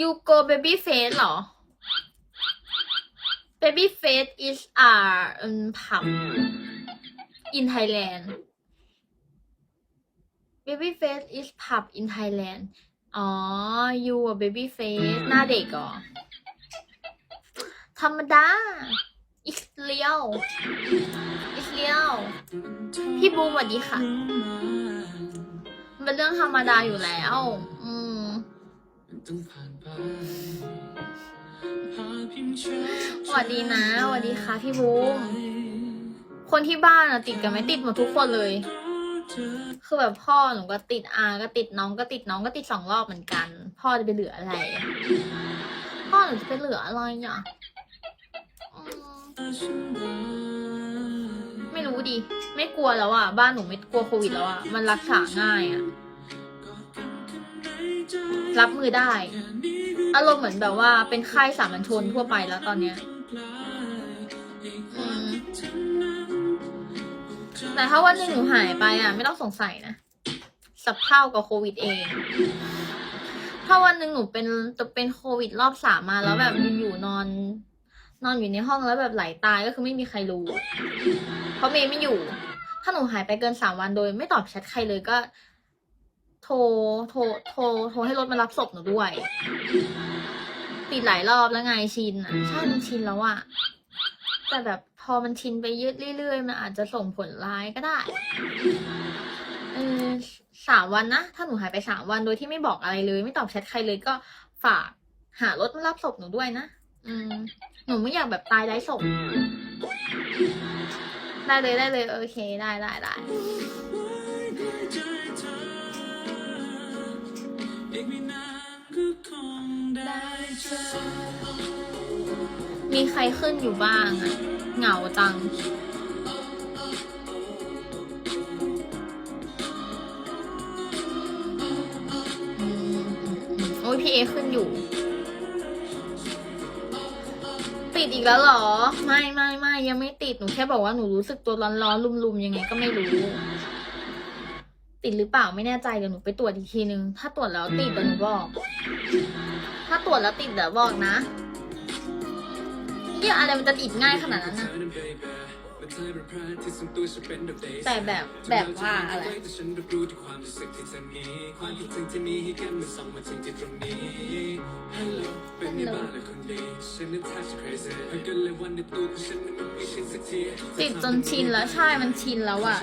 you go baby face เหรอ baby face is a um, pub in Thailand baby face is pub in Thailand อ๋อ you อะ baby face หน้าเด็กเหรอธรรมดา it's real it's real พี่บูมสวัสดีค่ะ เป็นเรื่องธรรมดาอยู่แล้ว อืมสวัสดีนะสวัสดีค่ะพี่บูมคนที่บ้านอะติดกันไหมติดหมดทุกคนเลย คือแบบพ่อหนูก็ติดอาก็ติดน้องก็ติดน้องก็ติดสองรอบเหมือนกัน พ่อจะไปเหลืออะไร พ่อหนูจะไปเหลืออะไรอะอืมไม่รู้ดิไม่กลัวแล้วอะบ้านหนูไม่กลัวโควิดแล้วอะมันรักษาง่ายอะ รับมือได้ อารมณ์เหมือนแบบว่าเป็นค่ายสามัญชนทั่วไปแล้วตอนเนี้ยอืมแต่ถ้าวันหนึ่งหนูหายไปอะ ไม่ต้องสงสัยนะสับเท่ากับโควิดเอง ถ้าวันหนึ่งหนูเป็นจะเป็นโควิดรอบสามมาแล้วแบบอยู่ๆนอน นอนอยู่ในห้องแล้วแบบไหลตายก็คือไม่มีใครรู้ เพราะเมย์ไม่อยู่ ถ้าหนูหายไปเกินสามวันโดย ไม่ตอบแชทใครเลยก็ โทรโทรโทรโทรให้รถมารับศพหนูด้วย ติดหลายรอบแล้วไงชินอะใช่มันชินแล้วอะแต่แบบพอมันชินไปยอะเรื่อยๆมันอาจจะส่งผลร้ายก็ได้เออสามวันนะถ้าหนูหายไปสามวันโดยที่ไม่บอกอะไรเลย ไม่ตอบแชทใครเลยก็ฝากหารถมารับศพหนูด้วยนะอืมหนูไม่อยากแบบตายไร้ศพได้เลยได้เลย โอเคได้ได้ได้ มีใครขึ้นอยู่บ้างอะเหงาจัง โอ้ยพี่เอขึ้นอยู่ ติดอีกแล้วเหรอ ไม่ไม่ไม่ยังไม่ติด หนูแค่บอกว่าหนูรู้สึกตัวร้อนๆลุมๆยังไงก็ไม่รู้ ติดหรือเปล่าไม่แน่ใจเดี๋ยวหนูไปตรวจอีกทีนึง ถ้าตรวจแล้วติดเดี๋ยวหนูบอก ถ้าตรวจแล้วติดเดี๋ยวบอกนะเยี่ยอะไรมันจะติดง่ายขนาดนั้นนะ แต่แบบแบบว่าอะไรติดจนชินแล้วใช่มันชินแล้วอะ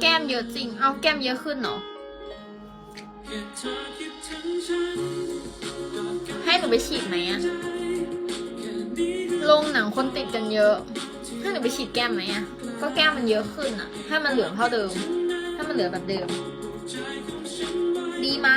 แก้มเยอะจริง เอาแก้มเยอะขึ้นเหรอ ให้หนูไปฉีดไหมอะลงหนังคนติดกันเยอะ ให้หนูไปฉีดแก้มไหมอะก็แก้มมันเยอะขึ้นอะให้มันเหลือเท่าเดิม ให้มันเหลือแบบเดิม ดีไหม